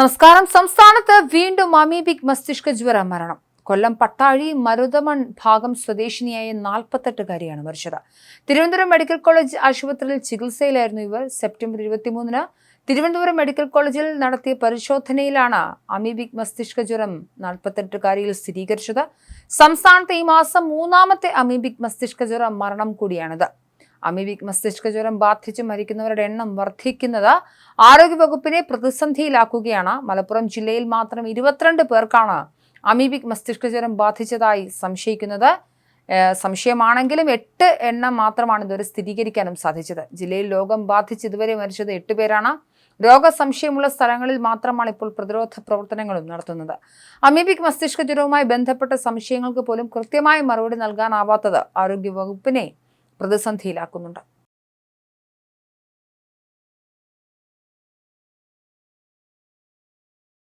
നമസ്കാരം. സംസ്ഥാനത്ത് വീണ്ടും അമീബിക് മസ്തിഷ്ക ജ്വര മരണം. കൊല്ലം പട്ടാഴി മരുതമൺ ഭാഗം സ്വദേശിനിയായ നാൽപ്പത്തെട്ടുകാരിയാണ് മരിച്ചത്. തിരുവനന്തപുരം മെഡിക്കൽ കോളേജ് ആശുപത്രിയിൽ ചികിത്സയിലായിരുന്നു ഇവർ. സെപ്റ്റംബർ ഇരുപത്തിമൂന്നിന് തിരുവനന്തപുരം മെഡിക്കൽ കോളേജിൽ നടത്തിയ പരിശോധനയിലാണ് അമീബിക് മസ്തിഷ്ക ജ്വരം നാൽപ്പത്തെട്ടുകാരിയിൽ സ്ഥിരീകരിച്ചത്. സംസ്ഥാനത്ത് ഈ മാസം മൂന്നാമത്തെ അമീബിക് മസ്തിഷ്ക ജ്വര മരണം കൂടിയാണിത്. അമീബിക് മസ്തിഷ്ക ജ്വരം ബാധിച്ച് മരിക്കുന്നവരുടെ എണ്ണം വർദ്ധിക്കുന്നത് ആരോഗ്യവകുപ്പിനെ പ്രതിസന്ധിയിലാക്കുകയാണ്. മലപ്പുറം ജില്ലയിൽ മാത്രം ഇരുപത്തിരണ്ട് പേർക്കാണ് അമീബിക് മസ്തിഷ്ക ജ്വരം ബാധിച്ചതായി സംശയിക്കുന്നത്. സംശയമാണെങ്കിലും എട്ട് എണ്ണം മാത്രമാണ് ഇതുവരെ സ്ഥിരീകരിക്കാനും സാധിച്ചത്. ജില്ലയിൽ രോഗം ബാധിച്ച് ഇതുവരെ മരിച്ചത് എട്ട് പേരാണ്. രോഗ സംശയമുള്ള സ്ഥലങ്ങളിൽ മാത്രമാണ് ഇപ്പോൾ പ്രതിരോധ പ്രവർത്തനങ്ങളും നടത്തുന്നത്. അമീബിക് മസ്തിഷ്ക ജ്വരവുമായി ബന്ധപ്പെട്ട സംശയങ്ങൾക്ക് പോലും കൃത്യമായ മറുപടി നൽകാനാവാത്തത് ആരോഗ്യവകുപ്പിനെ പ്രതിസന്ധിയിലാക്കുന്നുണ്ട്